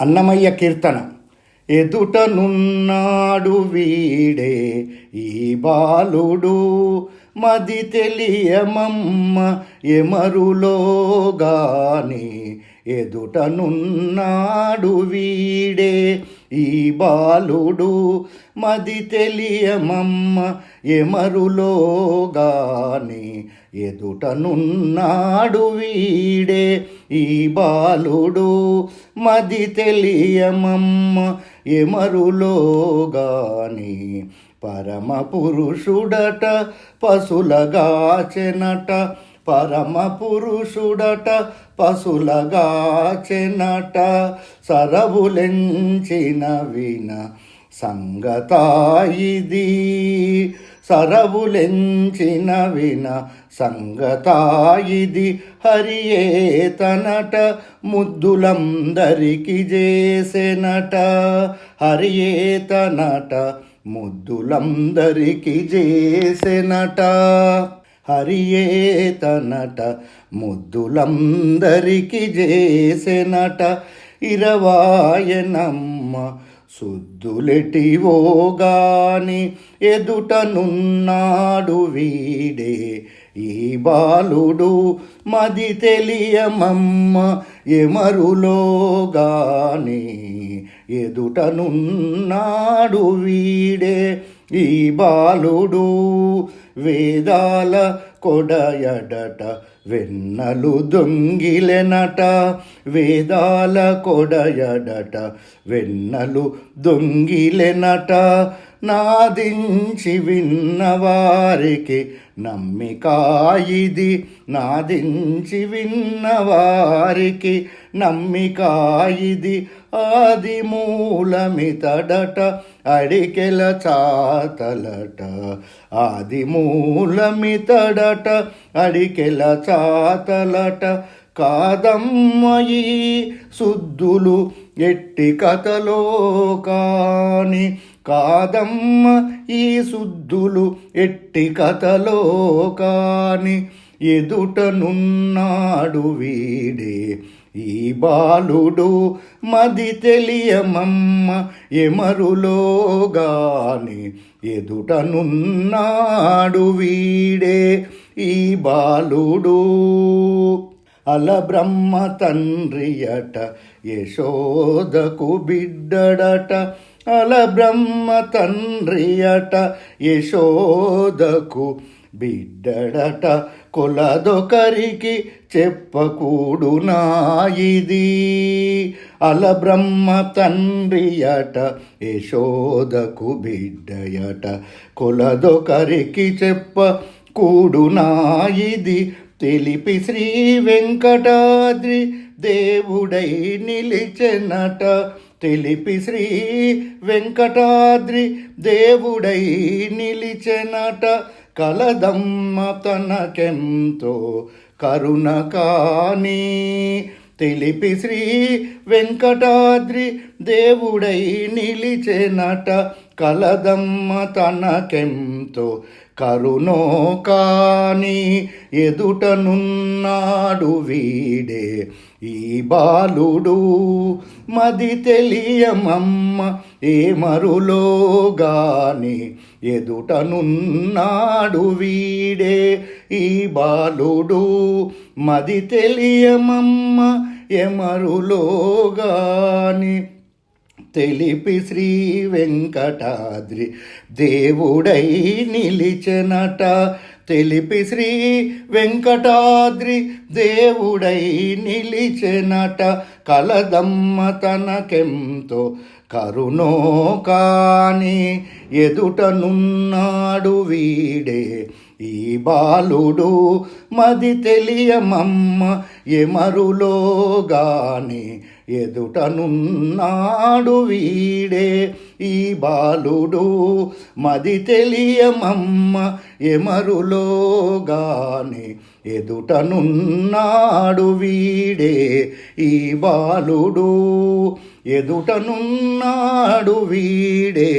అన్నమయ్య కీర్తన. ఎదుటనున్నాడు వీడే ఈ బాలుడు. మది తెలియమమ్మ ఎమరులోగాని ఎదుటనున్నాడు వీడే ఈ బాలుడు. మది తెలియమమ్మ ఎమరులోగాని ఎదుటనున్నాడు వీడే ఈ బాలుడు. మది తెలియమమ్మ ఎమరులోగాని పరమ పురుషుడట పశులగాచెనట పరమ పురుషుడట పశులగాచెనట సరవులెంచిన విన సంగతాయిది సరవులెంచిన విన సంగతాయిది హరియే తనట ముద్దులందరికి చేసెనట. హరియే తనట ముద్దులందరికి చేసెనట. హరియే తనట ముద్దులందరికి చేసెనట. ఇరవాయనమ్మ శుద్ధులెటివోగాని ఎదుటనున్నాడు వీడే ఈ బాలుడు. మది తెలియమమ్మ ఎమరులోగాని ఎదుటనున్నాడు వీడే ఈ బాలుడు వేదాల కొడయడట వెన్నలు దొంగిలెనట వేదాల కొడయడట. వెన్నలు దొంగిలెనట నాదించి విన్నవారికి నమ్మికాయిది నాదించి విన్నవారికి నమ్మికాయిది ఆది మూలమితడట అడికెల చాతలట. ఆది మూలమితడట అడికెల చా చాతలట కాదమ్మయి శుద్ధులు ఎట్టి కథలో కాని కాదమ్మ ఈ శుద్ధులు ఎట్టి కథలో కాని ఎదుటనున్నాడు వీడే ఈ బాలుడు మది తెలియమమ్మ ఎమరులోగాని ఎదుటనున్నాడు వీడే ఈ బాలుడు. అల బ్రహ్మ తండ్రియట యశోదకు బిడ్డడట. అలబ్రహ్మ తండ్రియట యశోదకు బిడ్డడట కొలదొకరికి చెప్పకూడు నాయిది. అలబ్రహ్మ తండ్రియట యశోదకు బిడ్డయట కొలదొకరికి చెప్ప కూడు నాయిది. తెలిపి శ్రీ వెంకటాద్రి దేవుడై నిలిచెనట తెలిపి శ్రీ వెంకటాద్రి దేవుడై నిలిచెనట. కలదమ్మ తనకెంతో కరుణ కాని తెలిపి శ్రీ వెంకటాద్రి దేవుడై నిలిచెనట. కలదమ్మ తనకెంతో కరుణో కాని ఎదుటనున్నాడు వీడే ఈ బాలుడు మది తెలియమమ్మ ఏ మరులోగాని ఎదుటనున్నాడు వీడే. ఈ బాలుడు మది తెలియమమ్మ ఎమరులోగాని తెలిపి శ్రీ వెంకటాద్రి దేవుడై నిలిచెనట. తెలిపి శ్రీ వెంకటాద్రి దేవుడై నిలిచెనట కలదమ్మ తనకెంతో కరుణో కాని ఎదుటనున్నాడు వీడే ఈ బాలుడు మది తెలియమమ్మ ఎమరులోగాని ఎదుటనున్నాడు వీడే ఈ బాలుడు. మది తెలియమమ్మ ఎమరులోగాని ఎదుటనున్నాడు వీడే ఈ బాలుడు. ఎదుటనున్నాడు వీడే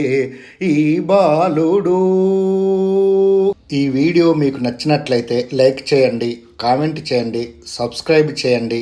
ఈ బాలుడు. ఈ వీడియో మీకు నచ్చినట్లయితే లైక్ చేయండి కామెంట్ చేయండి సబ్స్క్రైబ్ చేయండి.